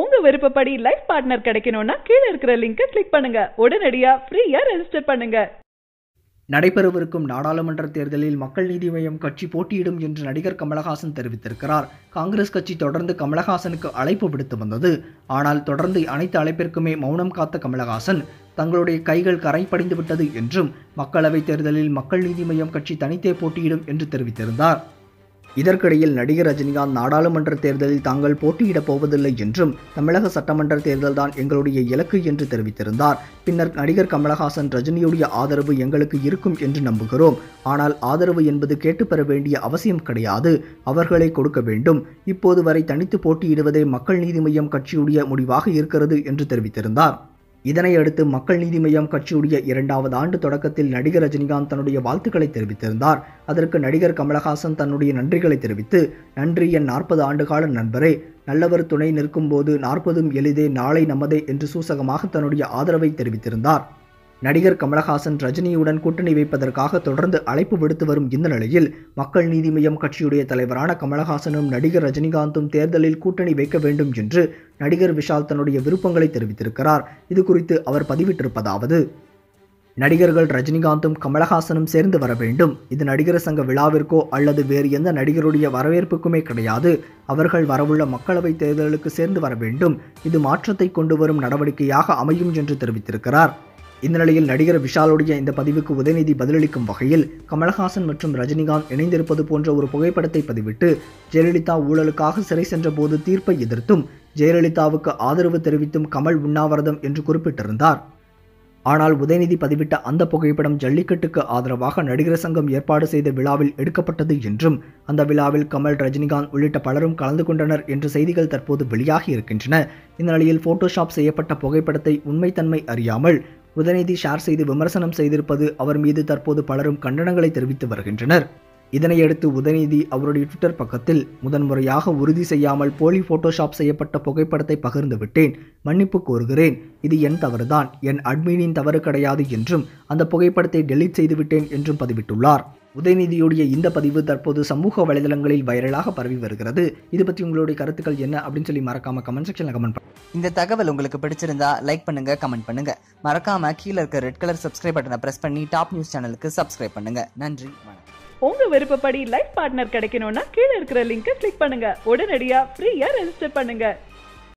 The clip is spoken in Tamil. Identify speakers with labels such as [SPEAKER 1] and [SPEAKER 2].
[SPEAKER 1] உங்க விருப்பப்படி லைஃப் பார்ட்னர் கிடைக்கணும்னா கீழே இருக்கிற லிங்கை கிளிக் பண்ணுங்க. உடனடியா ஃப்ரீயா ரெஜிஸ்டர் பண்ணுங்க.
[SPEAKER 2] நடைபெறவிருக்கும் நாடாளுமன்ற தேர்தலில் மக்கள் நீதி மய்யம் கட்சி போட்டியிடும் என்று நடிகர் கமலஹாசன் தெரிவித்திருக்கிறார். காங்கிரஸ் கட்சி தொடர்ந்து கமலஹாசனுக்கு அழைப்பு விடுத்து வந்தது. ஆனால் தொடர்ந்து அனைத்து அழைப்பிற்குமே மௌனம் காத்த கமலஹாசன் தங்களுடைய கைகள் கரை படிந்து விட்டது என்றும் மக்களவைத் தேர்தலில் மக்கள் நீதி மய்யம் கட்சி தனித்தே போட்டியிடும் என்று தெரிவித்திருந்தார். இதற்கிடையில் நடிகர் ரஜினிகாந்த் நாடாளுமன்ற தேர்தலில் தாங்கள் போட்டியிடப் போவதில்லை என்றும் தமிழக சட்டமன்ற தேர்தல்தான் எங்களுடைய இலக்கு என்று தெரிவித்திருந்தார். பின்னர் நடிகர் கமலஹாசன் ரஜினியுடைய ஆதரவு எங்களுக்கு இருக்கும் என்று நம்புகிறோம். ஆனால் ஆதரவு என்பது கேட்டு பெற வேண்டிய அவசியம் கிடையாது. அவர்களை கொடுக்க வேண்டும். இப்போது வரை தனித்து போட்டியிடுவதே மக்கள் நீதி மய்யம் கட்சியுடைய முடிவாக இருக்கிறது என்று தெரிவித்திருந்தார். இதனையடுத்து மக்கள் நீதி மய்யம் கட்சியுடைய இரண்டாவது ஆண்டு தொடக்கத்தில் நடிகர் ரஜினிகாந்த் தன்னுடைய வாழ்த்துக்களை தெரிவித்திருந்தார். அதற்கு நடிகர் கமலஹாசன் தன்னுடைய நன்றிகளை தெரிவித்து நன்றி என் நாற்பது ஆண்டுகால நண்பரே. நல்லவர் துணை நிற்கும்போது நாற்பதும் எளிதே. நாளை நமதே என்று சூசகமாக தன்னுடைய ஆதரவை தெரிவித்திருந்தார். நடிகர் கமலஹாசன் ரஜினியுடன் கூட்டணி வைப்பதற்காக தொடர்ந்து அழைப்பு விடுத்து வரும் இந்த நிலையில் மக்கள் நீதி மய்யம் கட்சியுடைய தலைவரான கமலஹாசனும் நடிகர் ரஜினிகாந்தும் தேர்தலில் கூட்டணி வைக்க வேண்டும் என்று நடிகர் விஷால் தன்னுடைய விருப்பங்களை தெரிவித்திருக்கிறார். இது குறித்து அவர் பதிவிட்டிருப்பதாவது நடிகர்கள் ரஜினிகாந்தும் கமலஹாசனும் சேர்ந்து வர வேண்டும். இது நடிகர் சங்க விழாவிற்கோ அல்லது வேறு எந்த நடிகருடைய வரவேற்புக்குமே கிடையாது. அவர்கள் வரவுள்ள மக்களவைத் தேர்தலுக்கு சேர்ந்து வர வேண்டும். இது மாற்றத்தை கொண்டு வரும் நடவடிக்கையாக அமையும் என்று தெரிவித்திருக்கிறார். இந்த நிலையில் நடிகர் விஷாலுடைய இந்த பதிவுக்கு உதயநிதி பதிலளிக்கும் வகையில் கமலஹாசன் மற்றும் ரஜினிகாந்த் இணைந்திருப்பது போன்ற ஒரு புகைப்படத்தை பதிவிட்டு ஜெயலலிதா ஊழலுக்காக சிறை சென்ற போது தீர்ப்பை எதிர்த்தும் ஜெயலலிதாவுக்கு ஆதரவு தெரிவித்தும் கமல் உண்ணாவிரதம் என்று குறிப்பிட்டிருந்தார். ஆனால் உதயநிதி பதிவிட்ட அந்த புகைப்படம் ஜல்லிக்கட்டுக்கு ஆதரவாக நடிகர் சங்கம் ஏற்பாடு செய்த விழாவில் எடுக்கப்பட்டது என்றும் அந்த விழாவில் கமல் ரஜினிகாந்த் உள்ளிட்ட பலரும் கலந்து கொண்டனர் என்ற செய்திகள் தற்போது வெளியாகி இருக்கின்றன. இந்த நிலையில் போட்டோஷாப் செய்யப்பட்ட புகைப்படத்தை உண்மைத்தன்மை அறியாமல் உதயநிதி ஷேர் செய்து விமர்சனம் செய்திருப்பது அவர் மீது தற்போது பலரும் கண்டனங்களை தெரிவித்து வருகின்றனர். இதனையடுத்து உதயநிதி அவருடைய ட்விட்டர் பக்கத்தில் முதன்முறையாக உறுதி செய்யாமல் போலி போட்டோஷாப் செய்யப்பட்ட புகைப்படத்தை பகிர்ந்து விட்டேன். மன்னிப்பு கோருகிறேன். இது என் தவறுதான். என் அட்மினின் தவறு கிடையாது என்றும் அந்த புகைப்படத்தை டெலீட் செய்துவிட்டேன் என்றும் பதிவிட்டுள்ளார். உதயநிதியுடைய இந்த பதிவு தற்போது சமூக வலைதளங்களில் வைரலாக பரவி வருகிறது. இது பற்றி உங்களுடைய கருத்துக்கள் என்ன அப்படின்னு சொல்லி மறக்காம கமெண்ட் செக்ஷன்ல கமெண்ட் பண்ணுங்க
[SPEAKER 3] இந்த தகவல் உங்களுக்கு பிடிச்சிருந்தா லைக் பண்ணுங்க கமெண்ட் பண்ணுங்க. மறக்காம கீழே இருக்க ரெட் கலர் சப்ஸ்கிரைப் பட்டனை பிரஸ் பண்ணி டாப் நியூஸ் சேனலுக்கு சப்ஸ்கிரைப் பண்ணுங்க. நன்றி வணக்கம்.
[SPEAKER 1] உங்க விருப்பப்படி லைஃப் பார்ட்னர் கிடைக்கணும்னா கீழே இருக்கிற லிங்கை கிளிக் பண்ணுங்க. உடனடியா ஃப்ரீயா ரெஜிஸ்டர் பண்ணுங்க.